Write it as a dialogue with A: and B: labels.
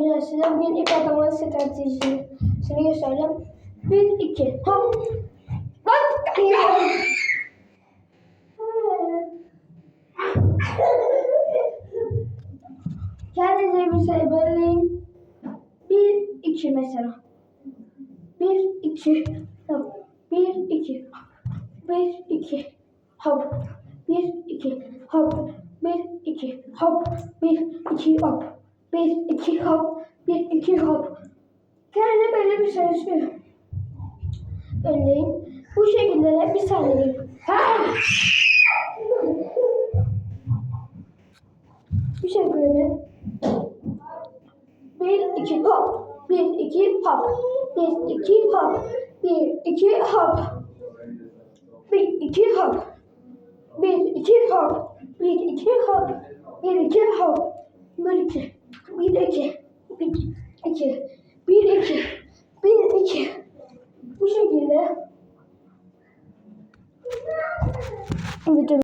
A: Arkadaşlar size bugün ip atlama stratejisini göstereceğim. Bir, iki, hop. Bak. Kendinize bir sayı belirleyin. Bir, iki mesela. Bir, iki, hop. Bir, iki, bir, iki, hop. Bir, iki, hop. Bir, iki, hop. Bir, iki, hop. Bir, iki, hop. Bir iki hop, bir iki hop. Kendi böyle bir sürüşü. Önleyin. Bu şekilde de bir saniye. bir şekilde. Bir iki hop, bir iki hop, bir iki hop, bir iki hop. Bir iki hop. Bir iki hop. Bir iki hop. Bir iki hop. Bir iki hop. Bir. Bir, iki. Bir, iki. Bir, iki. Bir, iki. Bu şekilde. Bütün